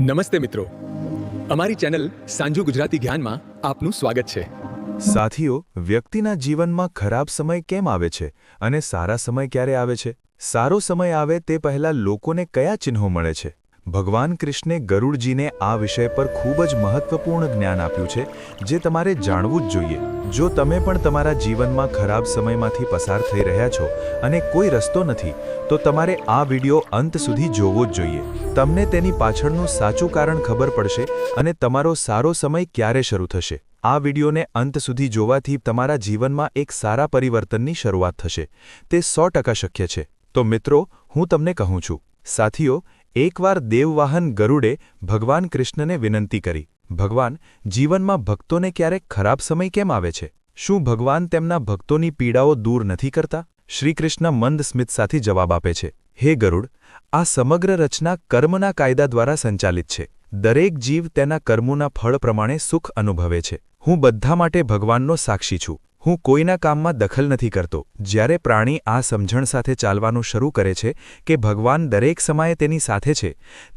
નમસ્તે મિત્રો. અમારી ચેનલ સાંજુ ગુજરાતી જ્ઞાનમાં આપનું સ્વાગત છે. સાથીઓ, વ્યક્તિના જીવનમાં ખરાબ સમય કેમ આવે છે અને સારા સમય ક્યારે આવે છે? સારો સમય આવે તે પહેલા લોકોને કયા ચિહ્નો મળે છે? ભગવાન કૃષ્ણે ગરુડજીને આ વિષય પર ખૂબ જ મહત્વપૂર્ણ જ્ઞાન આપ્યું છે, જે તમારે જાણવું જ જોઈએ. જો તમે પણ તમારા જીવનમાં ખરાબ સમયમાંથી પસાર થઈ રહ્યા છો અને કોઈ રસ્તો નથી, તો તમારે આ વિડિયો અંત સુધી જોવો જ જોઈએ. તમને તેની પાછળનું સાચું કારણ ખબર પડશે અને તમારો સારો સમય ક્યારે શરૂ થશે. આ વિડિયોને અંત સુધી જોવાથી તમારા જીવનમાં એક સારા પરિવર્તનની શરૂઆત થશે. તે સો શક્ય છે. તો મિત્રો, હું તમને કહું છું. સાથીઓ એકવાર દેવવાહન ગરુડે ભગવાન કૃષ્ણને વિનંતી કરી, ભગવાન, જીવનમાં ભક્તોને ક્યારેક ખરાબ સમય કેમ આવે છે? શું ભગવાન તેમના ભક્તોની પીડાઓ દૂર નથી કરતા? શ્રીકૃષ્ણ મંદ સ્મિત સાથે જવાબ આપે છે, હે ગરુડ, આ સમગ્ર રચના કર્મના કાયદા દ્વારા સંચાલિત છે. દરેક જીવ તેના કર્મોના ફળ પ્રમાણે સુખ અનુભવે છે. હું બધા માટે ભગવાનનો સાક્ષી છું. હું કોઈના કામમાં દખલ નથી કરતો. જ્યારે પ્રાણી આ સમજણ સાથે ચાલવાનું શરૂ કરે છે કે ભગવાન દરેક સમયે તેની સાથે છે,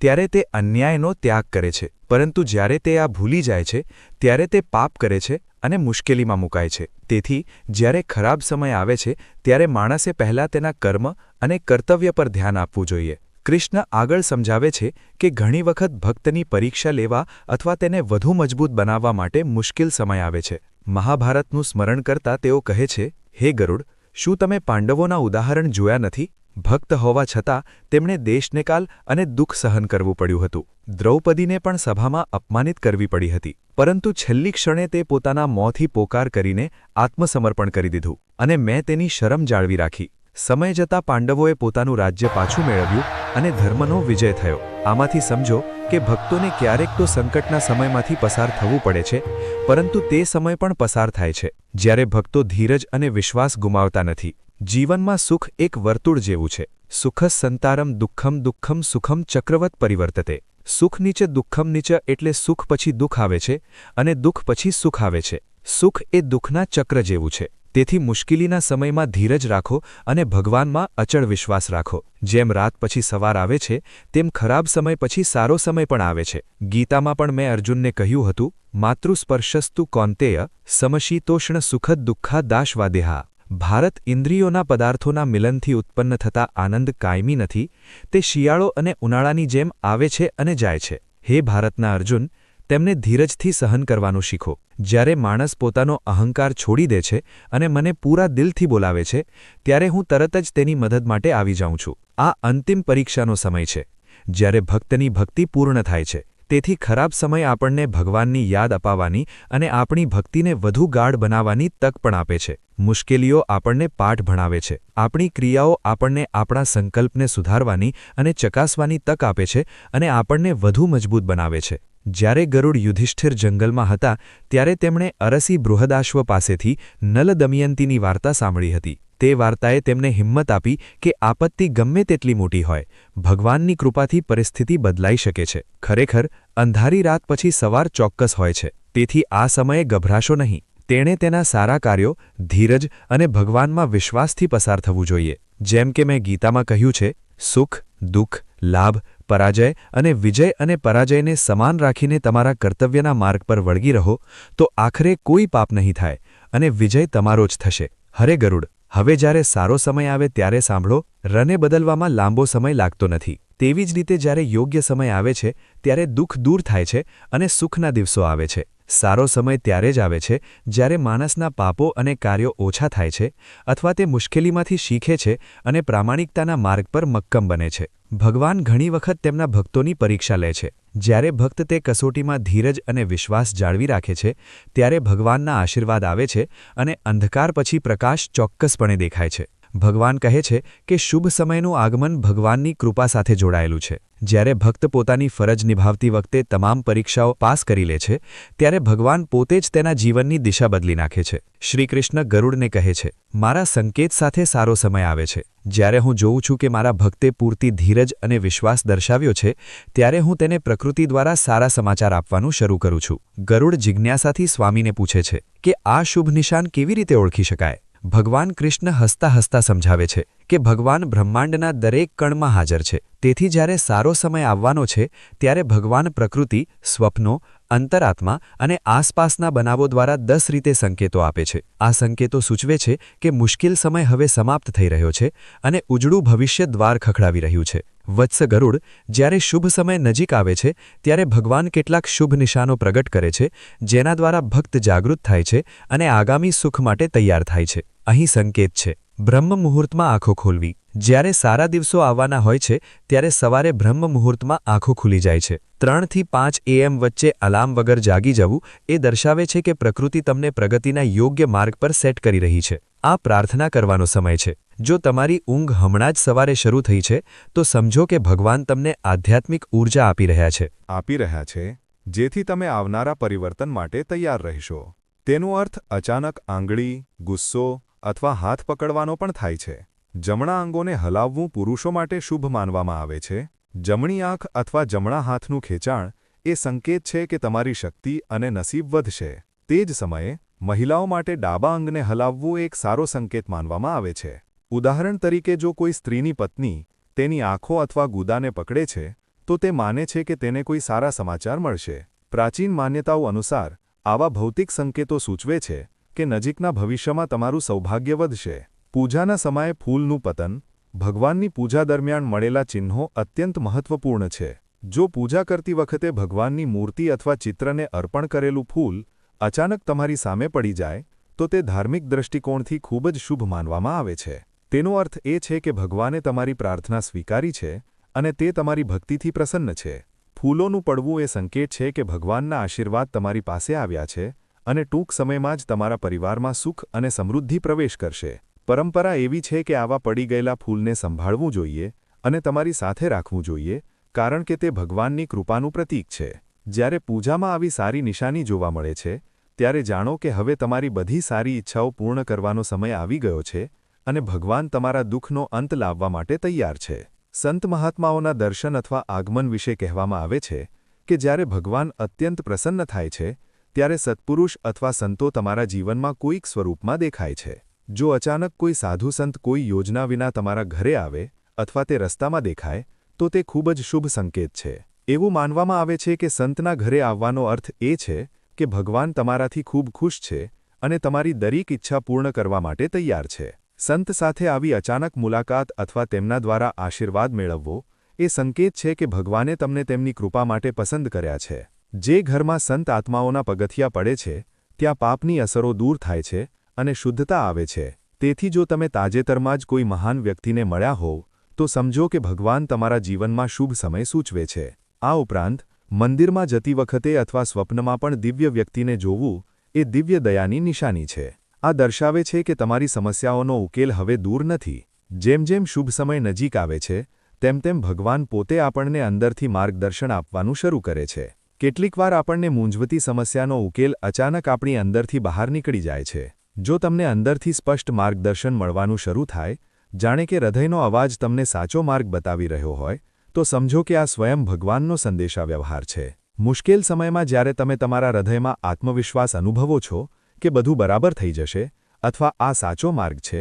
ત્યારે તે અન્યાયનો ત્યાગ કરે છે. પરંતુ જ્યારે તે આ ભૂલી જાય છે, ત્યારે તે પાપ કરે છે અને મુશ્કેલીમાં મુકાય છે. તેથી, જ્યારે ખરાબ સમય આવે છે, ત્યારે માણસે પહેલાં તેના કર્મ અને કર્તવ્ય પર ધ્યાન આપવું જોઈએ. કૃષ્ણ આગળ સમજાવે છે કે ઘણી વખત ભક્તની પરીક્ષા લેવા અથવા તેને વધુ મજબૂત બનાવવા માટે મુશ્કેલ સમય આવે છે. મહાભારતનું સ્મરણ કરતા તેઓ કહે છે, હે ગરુડ, શું તમે પાંડવોના ઉદાહરણ જોયા નથી? ભક્ત હોવા છતાં તેમણે દેશનેકાલ અને દુઃખ સહન કરવું પડ્યું હતું. દ્રૌપદીને પણ સભામાં અપમાનિત કરવી પડી હતી. પરંતુ છેલ્લી ક્ષણે તે પોતાના મોંથી પોકાર કરીને આત્મસમર્પણ કરી દીધું અને મેં તેની શરમ જાળવી રાખી. સમય જતાં પાંડવોએ પોતાનું રાજ્ય પાછું મેળવ્યું અને ધર્મનો વિજય થયો. આમાંથી સમજો કે ભક્તોને ક્યારેક તો સંકટના સમયમાંથી પસાર થવું પડે છે, પરંતુ તે સમય પણ પસાર થાય છે. જ્યારે ભક્તો ધીરજ અને વિશ્વાસ ગુમાવતા નથી. જીવનમાં સુખ એક વર્તુળ જેવું છે. સુખસ સંતારમ દુઃખમ દુઃખમ સુખમ ચક્રવત પરિવર્તતે. સુખ નીચે દુઃખમ નીચે એટલે સુખ પછી દુઃખ આવે છે, અને દુઃખ પછી સુખ આવે છે. સુખ એ દુઃખના ચક્ર જેવું છે. તેથી મુશ્કેલીના સમયમાં ધીરજ રાખો અને ભગવાનમાં અચળ વિશ્વાસ રાખો. જેમ રાત પછી સવાર આવે છે, તેમ ખરાબ સમય પછી સારો સમય પણ આવે છે. ગીતામાં પણ મેં અર્જુનને કહ્યું હતું, માતૃસ્પર્શસ્તુ કોંતેય, સમશીતોષ્ણ સુખદ દુઃખા દાશવાદેહા. ભારત ઇન્દ્રિયોના પદાર્થોના મિલનથી ઉત્પન્ન થતા આનંદ કાયમી નથી, તે શિયાળો અને ઉનાળાની જેમ આવે છે અને જાય છે. હે ભારતના અર્જુન તેમને ધીરજથી સહન કરવાનું શીખો. જ્યારે માણસ પોતાનો અહંકાર છોડી દે છે અને મને પૂરા દિલથી બોલાવે છે, ત્યારે હું તરત જ તેની મદદ માટે આવી જાઉં છું. આ અંતિમ પરીક્ષાનો સમય છે. જ્યારે ભક્તની ભક્તિ પૂર્ણ થાય છે, તેથી ખરાબ સમય આપણને ભગવાનની યાદ અપાવવાની અને આપણી ભક્તિને વધુ ગાઢ બનાવવાની તક પણ આપે છે. મુશ્કેલીઓ આપણને પાઠ ભણાવે છે. આપણી ક્રિયાઓ આપણને આપણા સંકલ્પને સુધારવાની અને ચકાસવાની તક આપે છે અને આપણને વધુ મજબૂત બનાવે છે. જ્યારે ગરુડ યુધિષ્ઠિર જંગલમાં હતા, ત્યારે તેમણે અરસી બૃહદાશ્વ પાસેથી નલ દમયંતીની વાર્તા સાંભળી હતી. તે વાર્તાએ તેમને હિંમત આપી કે આપત્તિ ગમે તેટલી મોટી હોય, ભગવાનની કૃપાથી પરિસ્થિતિ બદલાઈ શકે છે. ખરેખર, અંધારી રાત પછી સવાર ચોક્કસ હોય છે. તેથી આ સમયે ગભરાશો નહીં. તેણે તેના સારા કાર્યો, ધીરજ અને ભગવાનમાં વિશ્વાસથી પસાર થવું જોઈએ. જેમ કે મેં ગીતામાં કહ્યું છે, સુખ, દુઃખ, લાભ પરાજય અને વિજય અને પરાજયને સમાન રાખીને તમારા કર્તવ્યના માર્ગ પર વળગી રહો, તો આખરે કોઈ પાપ નહીં થાય અને વિજય તમારો જ થશે. હરે ગરુડ, હવે જ્યારે સારો સમય આવે ત્યારે સાંભળો, રને બદલવામાં લાંબો સમય લાગતો નથી. તેવી જ રીતે જ્યારે યોગ્ય સમય આવે છે, ત્યારે દુઃખ દૂર થાય છે અને સુખના દિવસો આવે છે. સારો સમય ત્યારે જ આવે છે, જ્યારે માણસના પાપો અને કાર્યો ઓછા થાય છે, અથવા તે મુશ્કેલીમાંથી શીખે છે અને પ્રામાણિકતાના માર્ગ પર મક્કમ બને છે. ભગવાન ઘણી વખત તેમના ભક્તોની પરીક્ષા લે છે. જ્યારે ભક્ત તે કસોટીમાં ધીરજ અને વિશ્વાસ જાળવી રાખે છે, ત્યારે ભગવાનના આશીર્વાદ આવે છે અને અંધકાર પછી પ્રકાશ ચોક્કસપણે દેખાય છે. ભગવાન કહે છે કે શુભ સમયનું આગમન ભગવાનની કૃપા સાથે જોડાયેલું છે. જ્યારે ભક્ત પોતાની ફરજ નિભાવતી વખતે તમામ પરીક્ષાઓ પાસ કરી લે છે, ત્યારે ભગવાન પોતે જ તેના જીવનની દિશા બદલી નાખે છે. શ્રીકૃષ્ણ ગરુડને કહે છે, મારા સંકેત સાથે સારો સમય આવે છે. જ્યારે હું જોઉં છું કે મારા ભક્તે પૂરતી ધીરજ અને વિશ્વાસ દર્શાવ્યો છે, ત્યારે હું તેને પ્રકૃતિ દ્વારા સારા સમાચાર આપવાનું શરૂ કરું છું. ગરુડ જિજ્ઞાસાથી સ્વામીને પૂછે છે કે આ શુભ નિશાન કેવી રીતે ઓળખી શકાય? ભગવાન કૃષ્ણ હસતા હસતા સમજાવે છે કે ભગવાન બ્રહ્માંડના દરેક કણમાં હાજર છે. તેથી જ્યારે સારો સમય આવવાનો છે, ત્યારે ભગવાન પ્રકૃતિ, સ્વપ્નો, અંતરાત્મા અને આસપાસના બનાવો દ્વારા દસ રીતે સંકેતો આપે છે. આ સંકેતો સૂચવે છે કે મુશ્કેલ સમય હવે સમાપ્ત થઈ રહ્યો છે અને ઉજળું ભવિષ્ય દ્વાર ખખડાવી રહ્યું છે. વત્સ ગરુડ, જ્યારે શુભ સમય નજીક આવે છે, ત્યારે ભગવાન કેટલાક શુભ નિશાનો પ્રગટ કરે છે, જેના દ્વારા ભક્ત જાગૃત થાય છે અને આગામી સુખ માટે તૈયાર થાય છે. અહીં સંકેત છે. બ્રહ્મ મુહૂર્તમાં આંખો ખોલવી. જ્યારે સારા દિવસો આવવાના હોય છે, ત્યારે સવારે બ્રહ્મ મુહૂર્તમાં આંખો ખુલી જાય છે. ત્રણથી પાંચ એએમ વચ્ચે અલાર્મ વગર જાગી જવું એ દર્શાવે છે કે પ્રકૃતિ તમને પ્રગતિના યોગ્ય માર્ગ પર સેટ કરી રહી છે. આ પ્રાર્થના કરવાનો સમય છે. જો તમારી ઊંઘ હમણાં જ સવારે શરૂ થઈ છે, તો સમજો કે ભગવાન તમને આધ્યાત્મિક ઊર્જા આપી રહ્યા છે. આપી રહ્યા છે, જેથી તમે આવનારા પરિવર્તન માટે તૈયાર રહેશો. તેનો અર્થ અચાનક આંગળી, ગુસ્સો અથવા હાથ પકડવાનો પણ થાય છે. જમણા અંગોને હલાવવું પુરુષો માટે શુભ માનવામાં આવે છે. જમણી આંખ અથવા જમણા હાથનું ખેંચાણ એ સંકેત છે કે તમારી શક્તિ અને નસીબ વધશે. તે જ સમયે, મહિલાઓ માટે ડાબા અંગને હલાવવું એક સારો સંકેત માનવામાં આવે છે. ઉદાહરણ તરીકે જો કોઈ સ્ત્રીની પત્ની તેની આંખો અથવા ગુદાને પકડે છે, તો તે માને છે કે તેને કોઈ સારા સમાચાર મળશે. પ્રાચીન માન્યતાઓ અનુસાર, આવા ભૌતિક સંકેતો સૂચવે છે કે નજીકના ભવિષ્યમાં તમારું સૌભાગ્ય વધશે. પૂજાના સમયે ફૂલનું પતન, ભગવાનની પૂજા દરમિયાન મળેલા ચિહ્નો અત્યંત મહત્વપૂર્ણ છે. જો પૂજા કરતી વખતે ભગવાનની મૂર્તિ અથવા ચિત્રને અર્પણ કરેલું ફૂલ અચાનક તમારી સામે પડી જાય, તો તે ધાર્મિક દ્રષ્ટિકોણથી ખૂબ જ શુભ માનવામાં આવે છે. તેનો અર્થ એ છે કે ભગવાને તમારી પ્રાર્થના સ્વીકારી છે અને તે તમારી ભક્તિથી પ્રસન્ન છે. ફૂલોનું પડવું એ સંકેત છે કે ભગવાનના આશીર્વાદ તમારી પાસે આવ્યા છે અને ટૂંક સમયમાં જ તમારા પરિવારમાં સુખ અને સમૃદ્ધિ પ્રવેશ કરશે. પરંપરા એવી છે કે આવા પડી ગયેલા ફૂલને સંભાળવું જોઈએ અને તમારી સાથે રાખવું જોઈએ, કારણ કે તે ભગવાનની કૃપાનું પ્રતીક છે. જ્યારે પૂજામાં આવી સારી નિશાની જોવા મળે છે, ત્યારે જાણો કે હવે તમારી બધી સારી ઈચ્છાઓ પૂર્ણ કરવાનો સમય આવી ગયો છે અને ભગવાન તમારા દુઃખનો અંત લાવવા માટે તૈયાર છે. સંત મહાત્માઓના દર્શન અથવા આગમન વિશે કહેવામાં આવે છે કે જ્યારે ભગવાન અત્યંત પ્રસન્ન થાય છે ત્યારે સત્પુરુષ અથવા સંતો તમારા જીવનમાં કોઈક સ્વરૂપમાં દેખાય છે. જો અચાનક કોઈ સાધુ સંત કોઈ યોજના વિના તમારા ઘરે આવે અથવા તે રસ્તામાં દેખાય, તો તે ખૂબ જ શુભ સંકેત છે. એવું માનવામાં આવે છે કે સંતના ઘરે આવવાનો અર્થ એ છે કે ભગવાન તમારાથી ખૂબ ખુશ છે અને તમારી દરેક ઈચ્છા પૂર્ણ કરવા માટે તૈયાર છે. સંત સાથે આવી અચાનક મુલાકાત અથવા તેમના દ્વારા આશીર્વાદ મેળવવો એ સંકેત છે કે ભગવાને તમને તેમની કૃપા માટે પસંદ કર્યા છે. જે ઘરમાં સંત આત્માઓના પગથિયા પડે છે, ત્યાં પાપની અસરો દૂર થાય છે અને શુદ્ધતા આવે છે. તેથી જો તમે તાજેતરમાં જ કોઈ મહાન વ્યક્તિને મળ્યા હોવ, તો સમજો કે ભગવાન તમારા જીવનમાં શુભ સમય સૂચવે છે. આ ઉપરાંત, મંદિરમાં જતી વખતે અથવા સ્વપ્નમાં પણ દિવ્ય વ્યક્તિને જોવું, એ દિવ્ય દયાની નિશાની છે. આ દર્શાવે છે કે તમારી સમસ્યાઓનો ઉકેલ હવે દૂર નથી. જેમ જેમ શુભ સમય નજીક આવે છે, તેમ તેમ ભગવાન પોતે આપણને અંદરથી માર્ગદર્શન આપવાનું શરૂ કરે છે. કેટલીકવાર આપણને મૂંઝવતી સમસ્યાનો ઉકેલ અચાનક આપણી અંદરથી બહાર નીકળી જાય છે. જો તમને અંદરથી સ્પષ્ટ માર્ગદર્શન મળવાનું શરૂ થાય, જાણે કે હૃદયનો અવાજ તમને સાચો માર્ગ બતાવી રહ્યો હોય, તો સમજો કે આ સ્વયં ભગવાનનો સંદેશાવ્યવહાર છે. મુશ્કેલ સમયમાં જ્યારે તમે તમારા હૃદયમાં આત્મવિશ્વાસ અનુભવો છો કે બધું બરાબર થઈ જશે, અથવા આ સાચો માર્ગ છે,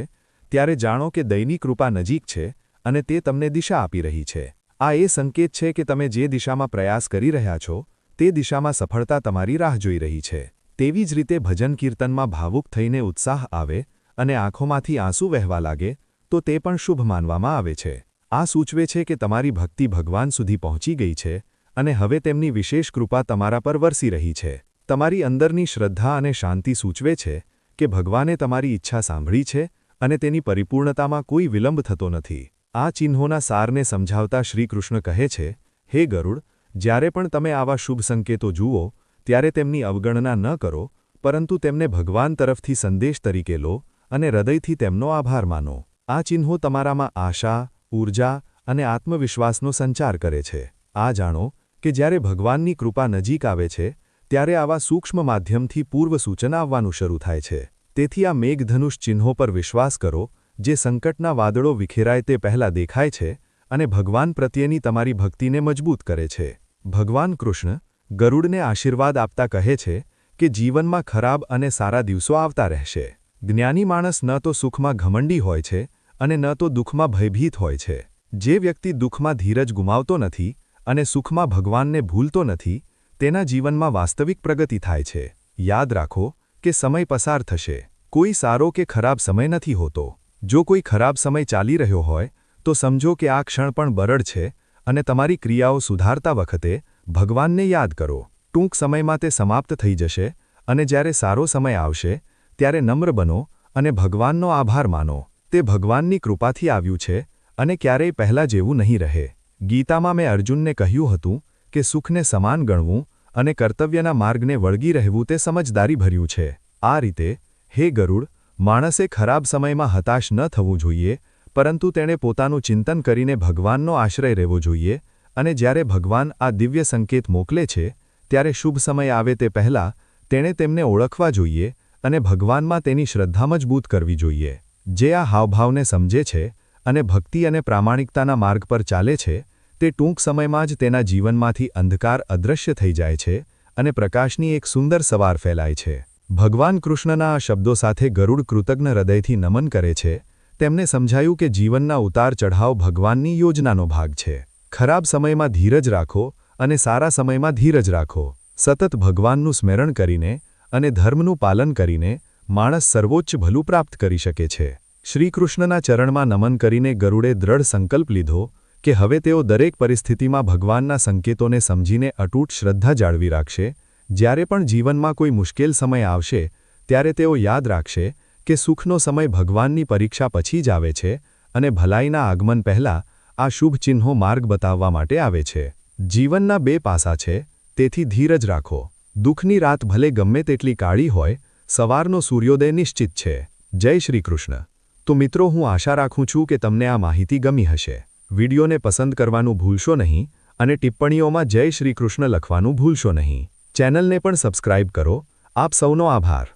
ત્યારે જાણો કે દૈનિક કૃપા નજીક છે અને તે તમને દિશા આપી રહી છે. આ એ સંકેત છે કે તમે જે દિશામાં પ્રયાસ કરી રહ્યા છો તે દિશામાં સફળતા તમારી રાહ જોઈ રહી છે. તેવી જ રીતે ભજન કીર્તનમાં ભાવુક થઈને ઉત્સાહ આવે અને આંખોમાંથી આંસુ વહેવા લાગે, તો તે પણ શુભ માનવામાં આવે છે. આ સૂચવે છે કે તમારી ભક્તિ ભગવાન સુધી પહોંચી ગઈ છે અને હવે તેમની વિશેષ કૃપા તમારા પર વરસી રહી છે. તમારી અંદરની શ્રદ્ધા અને શાંતિ સૂચવે છે કે ભગવાને તમારી ઈચ્છા સાંભળી છે અને તેની પરિપૂર્ણતામાં કોઈ વિલંબ થતો નથી. આ ચિહ્નોના સારને સમજાવતા શ્રીકૃષ્ણ કહે છે, હે ગરુડ જ્યારે પણ તમે આવા શુભ સંકેતો જુઓ, ત્યારે તેમની અવગણના ન કરો, પરંતુ તેમને ભગવાન તરફથી સંદેશ તરીકે લો અને હૃદયથી તેમનો આભાર માનો. આ ચિહ્નો તમારામાં આશા ઊર્જા અને આત્મવિશ્વાસનો સંચાર કરે છે. આ જાણો કે જ્યારે ભગવાનની કૃપા નજીક આવે છે, ત્યારે આવા સૂક્ષ્મ માધ્યમથી પૂર્વ સૂચન આવવાનું શરૂ થાય છે. તેથી આ મેઘધનુષ ચિહ્નો પર વિશ્વાસ કરો, જે સંકટના વાદળો વિખેરાય તે પહેલાં દેખાય છે અને ભગવાન પ્રત્યેની તમારી ભક્તિને મજબૂત કરે છે. ભગવાન કૃષ્ણ ગરુડને આશીર્વાદ આપતા કહે છે કે જીવનમાં ખરાબ અને સારા દિવસો આવતા રહેશે. જ્ઞાની માણસ ન તો સુખમાં ઘમંડી હોય છે અને ન તો દુઃખમાં ભયભીત હોય છે. જે વ્યક્તિ દુઃખમાં ધીરજ ગુમાવતો નથી અને સુખમાં ભગવાનને ભૂલતો નથી, તેના જીવનમાં વાસ્તવિક પ્રગતિ થાય છે. યાદ રાખો કે સમય પસાર થશે. કોઈ સારો કે ખરાબ સમય નથી હોતો. જો કોઈ ખરાબ સમય ચાલી રહ્યો હોય, તો સમજો કે આ ક્ષણ પણ બરડ છે અને તમારી ક્રિયાઓ સુધારતા વખતે ભગવાનને યાદ કરો. ટૂંક સમયમાં તે સમાપ્ત થઈ જશે અને જ્યારે સારો સમય આવશે, ત્યારે નમ્ર બનો અને ભગવાનનો આભાર માનો. તે ભગવાનની કૃપાથી આવ્યું છે અને ક્યારેય પહેલાં જેવું નહીં રહે. ગીતામાં મેં અર્જુનને કહ્યું હતું કે સુખને સમાન ગણવું અને કર્તવ્યના માર્ગને વળગી રહેવું તે સમજદારી ભર્યું છે. આ રીતે, હે ગરુડ, માણસે ખરાબ સમયમાં હતાશ ન થવું જોઈએ પરંતુ તેણે પોતાનું ચિંતન કરીને ભગવાનનો આશ્રય રહેવો જોઈએ અને જ્યારે ભગવાન આ દિવ્ય સંકેત મોકલે છે, ત્યારે શુભ સમય આવે તે પહેલાં તેણે તેમને ઓળખવા જોઈએ અને ભગવાનમાં તેની શ્રદ્ધા મજબૂત કરવી જોઈએ. જે આ હાવભાવને સમજે છે અને ભક્તિ અને પ્રામાણિકતાના માર્ગ પર ચાલે છે, તે ટૂંક સમયમાં જ તેના જીવનમાંથી અંધકાર અદૃશ્ય થઈ જાય છે અને પ્રકાશની એક સુંદર સવાર ફેલાય છે. ભગવાન કૃષ્ણના આ શબ્દો સાથે ગરુડ કૃતજ્ઞ હૃદયથી નમન કરે છે તેમને સમજાયું કે જીવનના ઉતાર ચઢાવ ભગવાનની યોજનાનો ભાગ છે. ખરાબ સમયમાં ધીરજ રાખો અને સારા સમયમાં ધીરજ રાખો. સતત ભગવાનનું સ્મરણ કરીને અને ધર્મનું પાલન કરીને માણસ સર્વોચ્ચ ભલું પ્રાપ્ત કરી શકે છે. શ્રીકૃષ્ણના ચરણમાં નમન કરીને ગરુડે દ્રઢ સંકલ્પ લીધો કે હવે તેઓ દરેક પરિસ્થિતિમાં ભગવાનના સંકેતોને સમજીને અટૂટ શ્રદ્ધા જાળવી રાખશે. જ્યારે પણ જીવનમાં કોઈ મુશ્કેલ સમય આવશે, ત્યારે તેઓ યાદ રાખશે કે સુખનો સમય ભગવાનની પરીક્ષા પછી જ આવે છે અને ભલાઈના આગમન પહેલાં આ શુભ ચિહ્નો માર્ગ બતાવવા માટે આવે છે. જીવનના બે પાસા છે, તેથી ધીરજ રાખો. દુઃખની રાત ભલે ગમે તેટલી કાળી હોય, સવારનો સૂર્યોદય નિશ્ચિત છે. જય શ્રી કૃષ્ણ. તો મિત્રો, હું આશા રાખું છું કે તમને આ માહિતી ગમી હશે. વિડીયોને પસંદ કરવાનું ભૂલશો નહીં અને ટિપ્પણીઓમાં જય શ્રી કૃષ્ણ લખવાનું ભૂલશો નહીં. ચેનલને પણ સબસ્ક્રાઇબ કરો. આપ સૌનો આભાર.